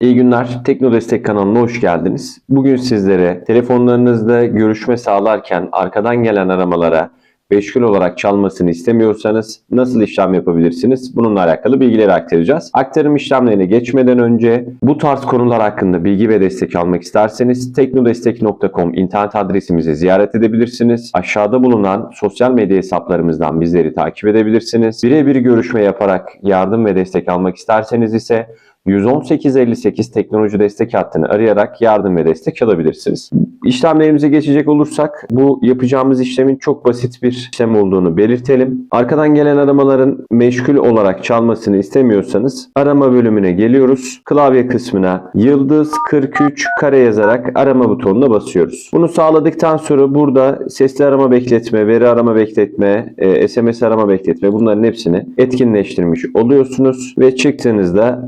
İyi günler. Tekno Destek kanalına hoş geldiniz. Bugün sizlere telefonlarınızda görüşme sağlarken arkadan gelen aramalara meşgul olarak çalmasını istemiyorsanız nasıl işlem yapabilirsiniz? Bununla alakalı bilgileri aktaracağız. Aktarım işlemlerine geçmeden önce bu tarz konular hakkında bilgi ve destek almak isterseniz teknodestek.com internet adresimizi ziyaret edebilirsiniz. Aşağıda bulunan sosyal medya hesaplarımızdan bizleri takip edebilirsiniz. Birebir görüşme yaparak yardım ve destek almak isterseniz ise 11858 teknoloji destek hattını arayarak yardım ve destek alabilirsiniz. İşlemlerimize geçecek olursak bu yapacağımız işlemin çok basit bir işlem olduğunu belirtelim. Arkadan gelen aramaların meşgul olarak çalmasını istemiyorsanız arama bölümüne geliyoruz. Klavye kısmına yıldız 43 kare yazarak arama butonuna basıyoruz. Bunu sağladıktan sonra burada sesli arama bekletme, veri arama bekletme, e, SMS arama bekletme bunların hepsini etkinleştirmiş oluyorsunuz ve çıktığınızda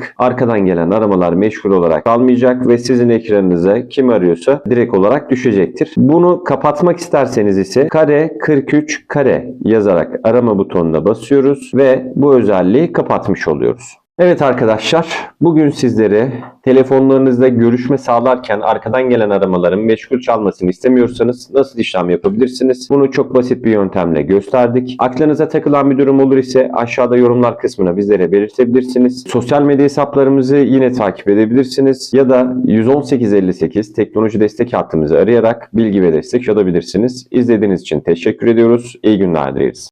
artık arkadan gelen aramalar meşgul olarak kalmayacak ve sizin ekranınıza kim arıyorsa direkt olarak düşecektir. Bunu kapatmak isterseniz ise kare 43 kare yazarak arama butonuna basıyoruz ve bu özelliği kapatmış oluyoruz. Evet arkadaşlar, bugün sizlere telefonlarınızda görüşme sağlarken arkadan gelen aramaların meşgul çalmasını istemiyorsanız nasıl işlem yapabilirsiniz? Bunu çok basit bir yöntemle gösterdik. Aklınıza takılan bir durum olur ise aşağıda yorumlar kısmına bizlere belirtebilirsiniz. Sosyal medya hesaplarımızı yine takip edebilirsiniz ya da 11858 teknoloji destek hattımızı arayarak bilgi ve destek alabilirsiniz. İzlediğiniz için teşekkür ediyoruz. İyi günler dileriz.